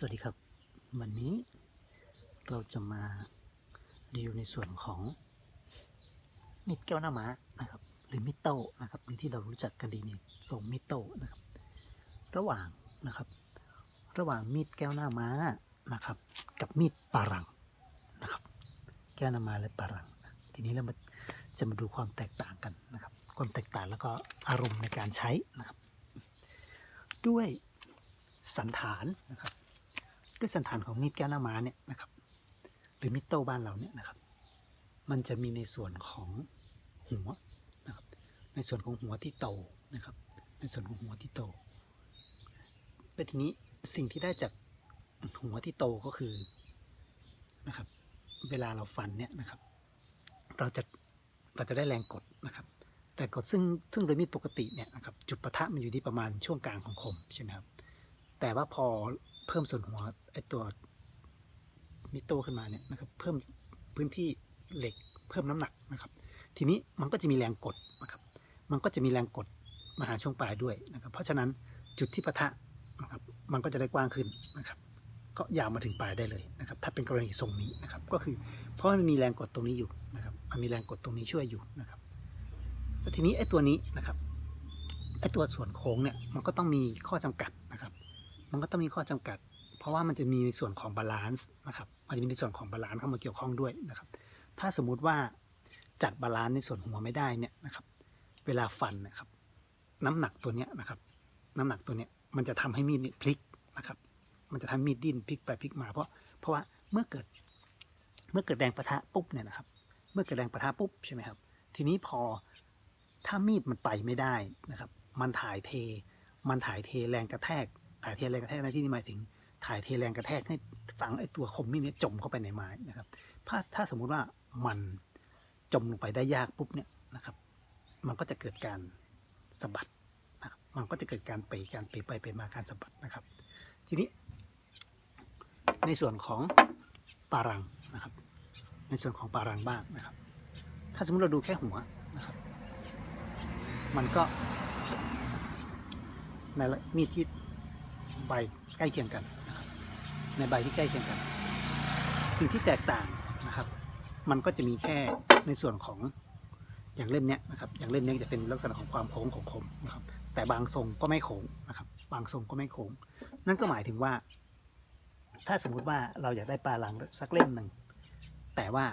สวัสดีครับ วันนี้เราจะมารีวิวในส่วนของมีดแก้วหน้าม้านะครับ หรือมีดโต้นะครับหรือที่เรารู้จักกันดีนี่ทรงมีดโต้นะครับ ระหว่างนะครับ ระหว่างมีดแก้วหน้าม้านะครับ กับมีดปารังนะครับ แก้วหน้าม้าและปารัง ทีนี้เรามาจะมาดูความแตกต่างกันนะครับ ความแตกต่างแล้วก็อารมณ์ในการใช้นะครับ ด้วยสันฐานนะครับ ด้วยสันฐานของมีดแก้วหน้าม้าเนี่ยนะครับหรือมีดโต้บ้านเราเนี่ยนะครับ มันจะมีในส่วนของหัวนะครับ ในส่วนของหัวที่โตนะครับ ในส่วนของหัวที่โตแต่ทีนี้สิ่งที่ได้จากหัวที่โตก็คือนะครับ เวลาเราฟันเนี่ยนะครับ เราจะเราจะได้แรงกดนะครับ แต่กดซึ่งซึ่งโดยมีดปกติเนี่ยนะครับจุดปะทะมันอยู่ที่ประมาณช่วงกลางของคมใช่ไหมครับแต่ว่าพอ เพิ่มส่วนหัวไอตัวมิโตขึ้นมาเนี่ยนะครับเพิ่มพื้นที่เหล็กเพิ่มน้ำหนักนะครับ ทีนี้มันก็จะมีแรงกดนะครับ มันก็จะมีแรงกดมาหาช่วงปลายด้วยนะครับ เพราะฉะนั้นจุดที่ปะทะนะครับมันก็จะได้กว้างขึ้นนะครับ ก็ยาวมาถึงปลายได้เลยนะครับ ถ้าเป็นกรณีทรงนี้นะครับ ก็คือเพราะมันมีแรงกดตรงนี้อยู่นะครับ มันมีแรงกดตรงนี้ช่วยอยู่นะครับแล้วทีนี้ไอ้ตัวนี้นะครับไอ้ตัวส่วนโค้งเนี่ยมันก็ต้องมีข้อจำกัดนะครับ มันก็ต้องมีข้อจำกัด เพราะว่ามันจะมีในส่วนของบาลานซ์นะครับมันจะมีในส่วนของบาลานซ์เข้ามาเกี่ยวข้องด้วยนะครับ ถ้าสมมุติว่าจัดบาลานซ์ในส่วนหัวไม่ได้เนี่ยนะครับ เวลาฟันนะครับ น้ำหนักตัวเนี้ยนะครับ น้ำหนักตัวเนี้ยมันจะทำให้มีดพลิกนะครับ มันจะทำมีดดิ้นพลิกไปพลิกมาเพราะเพราะว่าเมื่อเกิดเมื่อเกิดแรงปะทะปุ๊บเนี่ยนะครับ เมื่อเกิดแรงปะทะปุ๊บใช่ไหมครับ ทีนี้พอถ้ามีดมันไปไม่ได้นะครับ มันถ่ายเท มันถ่ายเทแรงกระแทก ถ่ายเทแรงกระแทกในที่นี้หมายถึง ถ่ายเทแรงกระแทกให้ฝังไอ้ตัวคมมีดเนี้จมเข้าไปในไม้นะครับถ้าถ้าสมมุติว่ามันจมลงไปได้ยากปุ๊บเนี่ยนะครับ มันก็จะเกิดการสะบัดนะครับมันก็จะเกิดการเปการเปไปเปมาการสะบัดนะครับ ทีนี้ ในส่วนของปารังนะครับ ในส่วนของปารังบ้างนะครับ ถ้าสมมติเราดูแค่หัวนะครับ มันก็ในมีดที่ ใบใกล้เคียงกันนะครับในใบที่ใกล้เคียงกัน สิ่งที่แตกต่างนะครับ มันก็จะมีแค่ในส่วนของอย่างเล่มเนี้ยนะครับอย่างเล่มเนี้ยจะเป็นลักษณะของความโค้งของคมนะครับแต่บางทรงก็ไม่โค้งนะครับบางทรงก็ไม่โค้ง นั่นก็หมายถึงว่า ถ้าสมมุติว่าเราอยากได้ปลาลังสักเล่มหนึ่งแต่ว่า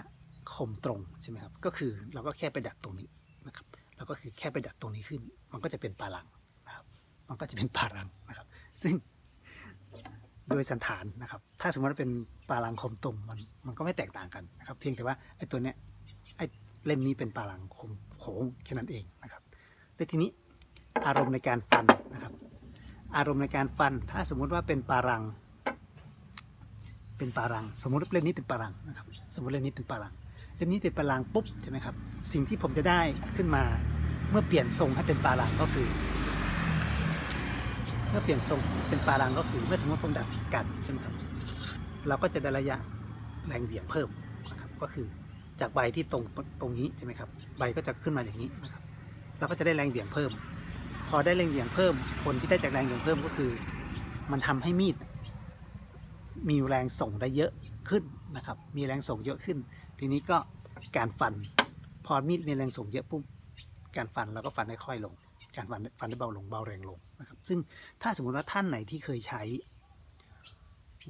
คมตรงใช่ไหมครับก็คือเราก็แค่ไปดัดตรงนี้นะครับเราก็คือแค่ไปดัดตรงนี้ขึ้น มันก็จะเป็นปลาลังนะครับมันก็จะเป็นปลาลังนะครับ ซึ่ง โดยสันฐานนะครับ ถ้าสมมติว่าเป็นปลาลังคมตรงมันมันก็ไม่แตกต่างกันนะครับ เพียงแต่ว่าไอ้ตัวเนี้ยไอ้เล่มนี้เป็นปลาลังคมโค้งแค่นั้นเองนะครับแต่ทีนี้อารมณ์ในการฟันนะครับ อารมณ์ในการฟัน ถ้าสมมุติว่าเป็นปลารัง เป็นปลารัง สมมติว่าเล่มนี้เป็นปลารังนะครับ สมมติเล่มนี้เป็นปลารังเล่มนี้เป็นปลารังปุ๊บใช่ไหมครับ สิ่งที่ผมจะได้ขึ้นมาเมื่อเปลี่ยนทรงให้เป็นปลารังก็คือ มื่อเปลี่ยนทรงเป็นปลารังก็คือเมื่อสมมติผมดัดกันใช่ไหมครับเราก็จะได้ระยะแรงเหวี่ยงเพิ่มนะครับก็คือจากใบที่ตรงตรงนี้ใช่ไหมครับใบก็จะขึ้นมาอย่างนี้นะครับเราก็จะได้แรงเหวี่ยงเพิ่ม พอได้แรงเหวี่ยงเพิ่ม ผลที่ได้จากแรงเหวี่ยงเพิ่มก็คือ มันทำให้มีด มีแรงส่งได้เยอะขึ้นนะครับ มีแรงส่งเยอะขึ้น ทีนี้ก็การฟัน พอมีดมีแรงส่งเยอะปุ๊บการฟันเราก็ฟันได้ค่อยลง การฟันฟันได้เบาลงเบาแรงลงนะครับ ซึ่งถ้าสมมติว่าท่านไหนที่เคยใช้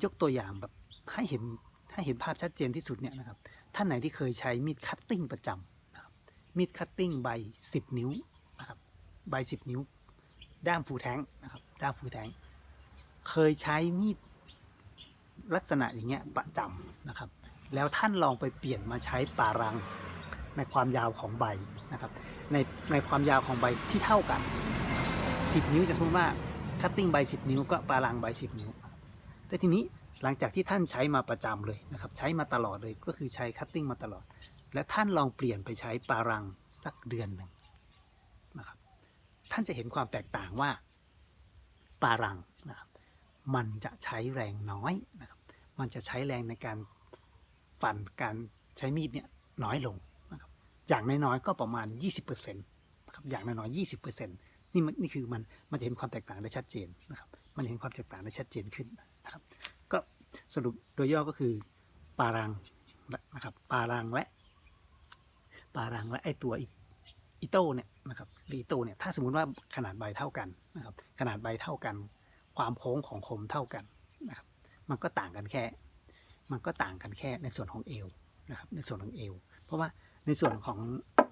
ยกตัวอย่างแบบให้เห็นให้เห็นภาพชัดเจนที่สุดเนี่ยนะครับ ท่านไหนที่เคยใช้มีดคัตติ้งประจำนะครับมีดคัตติ้งใบ 10 นิ้วนะครับใบ 10 นิ้ว ด้ามฟูแทงนะครับด้ามฟูแทงเคยใช้มีดลักษณะอย่างเงี้ยประจำนะครับ แล้วท่านลองไปเปลี่ยนมาใช้ปารัง ในความยาวของใบนะครับในในความยาวของใบที่เท่ากัน 10 นิ้วจะสมมติว่าคัตติ้งใบ 10 นิ้วก็ปารังใบ 10 นิ้ว แต่ทีนี้หลังจากที่ท่านใช้มาประจำเลยนะครับใช้มาตลอดเลยก็คือใช้คัตติ้งมาตลอด และท่านลองเปลี่ยนไปใช้ปารังสักเดือนหนึ่งนะครับท่านจะเห็นความแตกต่างว่าปารังนะครับมันจะใช้แรงน้อยนะครับมันจะใช้แรงในการฟันการใช้มีดเนี่ยน้อยลง อย่างน้อยๆก็ประมาณ 20%นะครับอย่างน้อยๆ20%นี่มันนี่คือมันมันจะเห็นความแตกต่างได้ชัดเจนนะครับ มันเห็นความแตกต่างได้ชัดเจนขึ้นนะครับ ก็สรุปโดยย่อก็คือปารังนะครับปารังและปารังและไอตัวอิโต้เนี่ยนะครับรืออิโต้เนี่ยถ้าสมมุติว่าขนาดใบเท่ากันนะครับ ขนาดใบเท่ากัน ความโค้งของคมเท่ากันนะครับ มันก็ต่างกันแค่ มันก็ต่างกันแค่ในส่วนของเอวนะครับ ในส่วนของเอว เพราะว่า ในส่วนของ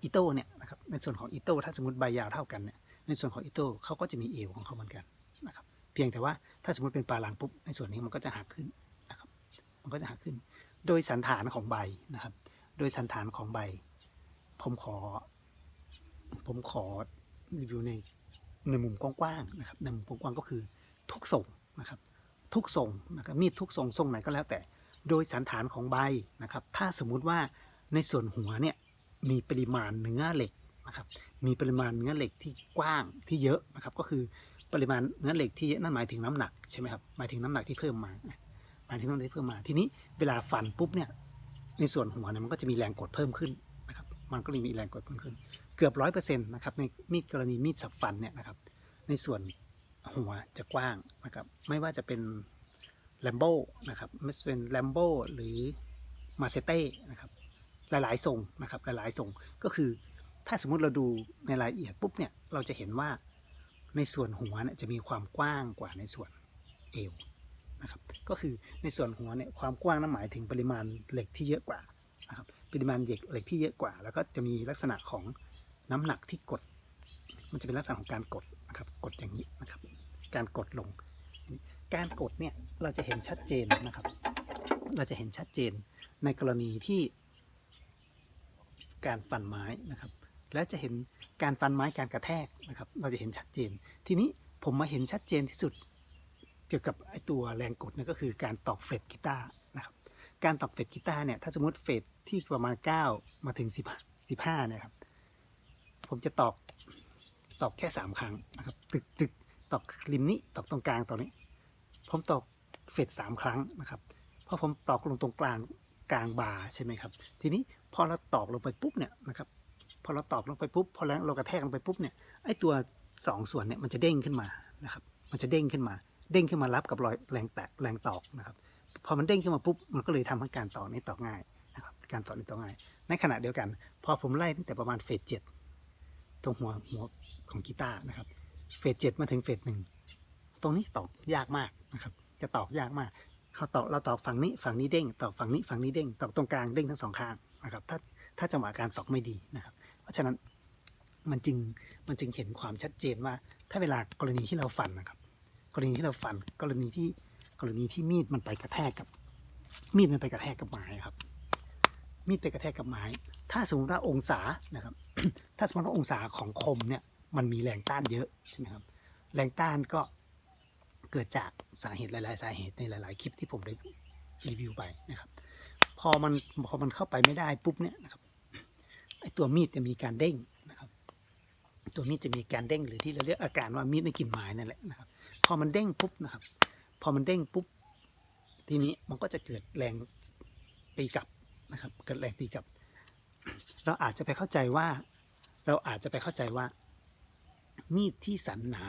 อิโต้เนี่ยนะครับในส่วนของอิโต้ถ้าสมมติใบยาวเท่ากันเนี่ยในส่วนของอิโต้เขาก็จะมีเอวของเขาเหมือนกันนะครับเพียงแต่ว่าถ้าสมมติเป็นปลาลางปุ๊บในส่วนนี้มันก็จะหักขึ้นนะครับมันก็จะหักขึ้น โดยสันฐานของใบนะครับ โดยสันฐานของใบ ผมขอ ผมขอรีวิวในในมุมกว้างๆนะครับในมุมกว้างก็คือทุกทรงนะครับทุกทรงนะครับมีดทุกทรงทรงไหนก็แล้วแต่ โดยสันฐานของใบนะครับ ถ้าสมมุติว่าในส่วนหัวเนี่ย มีปริมาณเนื้อเหล็กนะครับ มีปริมาณเนื้อเหล็กที่กว้างที่เยอะนะครับ ก็คือปริมาณเนื้อเหล็กที่เยอะนั่นหมายถึงน้ำหนักใช่ไหมครับ หมายถึงน้ำหนักที่เพิ่มมา หมายถึงน้ำหนักที่เพิ่มมา ทีนี้เวลาฟันปุ๊บเนี่ย ในส่วนหัวเนี่ยมันก็จะมีแรงกดเพิ่มขึ้นนะครับ มันก็เลยมีแรงกดเพิ่มขึ้น เกือบร้อยเปอร์เซ็นต์นะครับ ในมีดกรณีมีดสับฟันเนี่ยนะครับ ในส่วนหัวจะกว้างนะครับ ไม่ว่าจะเป็นแลมโบ้นะครับไม่ว่าเป็นแลมโบหรือมาเซเต้นะครับ หลาย ๆ ทรงนะครับหลาย ๆ ทรงก็คือ ถ้าสมมุติเราดูในรายละเอียดปุ๊บเนี่ยเราจะเห็นว่าในส่วนหัวเนี่ยจะมีความกว้างกว่าในส่วนเอวนะครับก็คือในส่วนหัวเนี่ยความกว้างนั้นหมายถึงปริมาณเหล็กที่เยอะกว่านะครับปริมาณเหล็กเหล็กที่เยอะกว่า แล้วก็จะมีลักษณะของน้ำหนักที่กด มันจะเป็นลักษณะของการกดนะครับกดอย่างนี้นะครับ การกดลง การกดเนี่ยเราจะเห็นชัดเจนนะครับ เราจะเห็นชัดเจนในกรณีที่ การฟันไม้นะครับ และจะเห็นการฟันไม้การกระแทกนะครับ เราจะเห็นชัดเจน ทีนี้ผมมาเห็นชัดเจนที่สุด เกี่ยวกับไอตัวแรงกดเนี่ยก็คือการตอกเฟรตกีตาร์นะครับการตอกเฟรตกีตาร์เนี่ยถ้าสมมติเฟรตที่ประมาณ 9 มาถึง 10 15เนี่ยครับผมจะตอกตอกแค่ 3 ครั้งนะครับตึกตึกตอกริมนี้ตอกตรงกลางตรงนี้ ผมตอกเฟรตสามครั้งนะครับเพราะผมตอกลงตรงกลางกลางบาร์ใช่ไหมครับ ทีนี้ พอเราตอกลงไปปุ๊บเนี่ยนะครับพอเราตอกลงไปปุ๊บพอเรากระแทกลงไปปุ๊บเนี่ยไอตัวสองส่วนเนี่ยมันจะเด้งขึ้นมานะครับมันจะเด้งขึ้นมา เด้งขึ้นมารับกับรอยแรงแตกแรงตอกนะครับพอมันเด้งขึ้นมาปุ๊บมันก็เลยทำให้การตอกนี้ตอกง่ายนะครับการตอกนี้ตอกง่าย ในขณะเดียวกัน พอผมไล่ตั้งแต่ประมาณเฟสเจ็ดตรงหัวหัวของกีตาร์นะครับเฟสเจ็ดมาถึงเฟสหนึ่งตรงนี้ตอกยากมากนะครับจะตอกยากมากเขาตอกเราตอกฝั่งนี้ฝั่งนี้เด้งตอกฝั่งนี้ฝั่งนี้เด้งตอกตรงกลางเด้งทั้งสองข้าง นะครับถ้าถ้าจังหวะการตอกไม่ดีนะครับ เพราะฉะนั้นมันจึงมันจึงเห็นความชัดเจนว่า ถ้าเวลากรณีที่เราฟันนะครับ กรณีที่เราฟันกรณีที่กรณีที่มีดมันไปกระแทกกับ มีดมันไปกระแทกกับไม้ครับ มีดไปกระแทกกับไม้ ถ้าสมมติว่าองศานะครับ ถ้าสมมติว่าองศาของคมเนี่ยมันมีแรงต้านเยอะใช่ไหมครับ แรงต้านก็เกิดจากสาเหตุหลาย ๆ สาเหตุในหลาย ๆ คลิปที่ผมได้รีวิวไปนะครับ อมันพอมันเข้าไปไม่ได้ปุ๊บเนี่ยนะครับไอตัวมีดจะมีการเด้งนะครับ ตัวมีดจะมีการเด้งหรือที่เราเรียกอาการว่ามีดไม่กินไม้นั่นแหละนะครับ พอมันเด้งปุ๊บนะครับ พอมันเด้งปุ๊บทีนี้มันก็จะเกิดแรงตีกลับนะครับ เกิดแรงตีกลับ เราอาจจะไปเข้าใจว่า เราอาจจะไปเข้าใจว่า มีดที่สันหนา